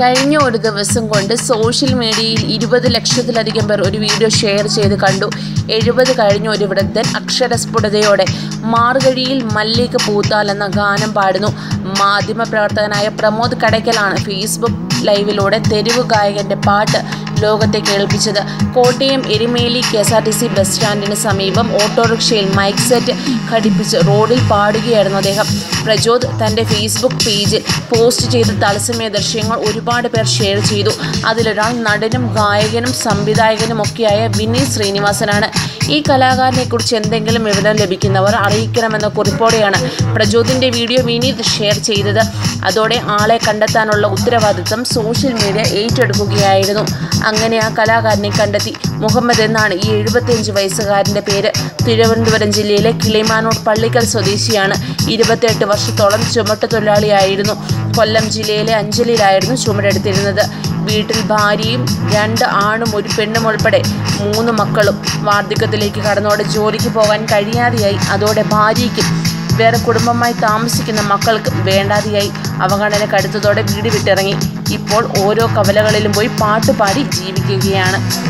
കഴിഞ്ഞ ഒരു ദിവസം കൊണ്ട് സോഷ്യൽ മീഡിയയിൽ ഇരുപത് ലക്ഷത്തിലധികം പേർ ഒരു വീഡിയോ ഷെയർ ചെയ്ത് കണ്ടു. എഴുപത് കഴിഞ്ഞ ഒരു വൃദ്ധൻ അക്ഷരസ്ഫുടതയോടെ മാർഗഴിയിൽ മല്ലിക പൂത്താൽ എന്ന ഗാനം പാടുന്നു. മാധ്യമപ്രവർത്തകനായ പ്രമോദ് കടയ്ക്കലാണ് ഫേസ്ബുക്ക് ലൈവിലൂടെ തെരുവ് ഗായകന്റെ പാട്ട് ലോകത്തെ കേൾപ്പിച്ചത്. Kottayam Erumeli K S R T C bus സ്റ്റാൻഡിന് സമീപം ഓട്ടോറിക്ഷയിൽ മൈക്ക് സെറ്റ് ഘടിപ്പിച്ച് റോഡിൽ പാടുകയായിരുന്നു അദ്ദേഹം. പ്രജോദ് തന്റെ ഫേസ്ബുക്ക് പേജിൽ പോസ്റ്റ് ചെയ്ത തത്സമയ ദൃശ്യങ്ങൾ ഒരുപാട് പേർ ഷെയർ ചെയ്തു. അതിലൊരാൾ നടനും ഗായകനും സംവിധായകനും ഒക്കെയായ വിനീത് ശ്രീനിവാസനാണ്. ഈ കലാകാരനെ കുറിച്ച് എന്തെങ്കിലും വിവരം ലഭിക്കുന്നവർ അറിയിക്കണമെന്ന കുറിപ്പോടെയാണ് പ്രജോദിന്റെ വീഡിയോ വിനീത് ഷെയർ ചെയ്തത്. അതോടെ ആളെ കണ്ടെത്താനുള്ള ഉത്തരവാദിത്തം സോഷ്യൽ മീഡിയ ഏറ്റെടുക്കുകയായിരുന്നു. അങ്ങനെ ആ കലാകാരനെ കണ്ടെത്തി. മുഹമ്മദ് എന്നാണ് ഈ എഴുപത്തിയഞ്ച് വയസ്സുകാരന്റെ പേര്. തിരുവനന്തപുരം ജില്ലയിലെ കിളിമാനൂർ പള്ളിക്കൽ സ്വദേശിയാണ്. ഇരുപത്തിയെട്ട് വർഷത്തോളം ചുമട്ട് തൊഴിലാളിയായിരുന്നു. കൊല്ലം ജില്ലയിലെ അഞ്ചലിലായിരുന്നു ചുമടെടുത്തിരുന്നത്. വീട്ടിൽ ഭാര്യയും രണ്ട് ആണും ഒരു പെണ്ണും ഉൾപ്പെടെ മൂന്ന് മക്കളും. വാർദ്ധക്യത്തിലേക്ക് കടന്നോടെ ജോലിക്ക് പോകാൻ കഴിയാതെയായി. അതോടെ ഭാര്യയ്ക്കും വേറെ കുടുംബമായി താമസിക്കുന്ന മക്കൾക്ക് വേണ്ടാതെയായി. അവഗണന കടുത്തതോടെ വീട് വിട്ടിറങ്ങി. ഇപ്പോൾ ഓരോ കവലകളിലും പോയി പാട്ടുപാടി ജീവിക്കുകയാണ്.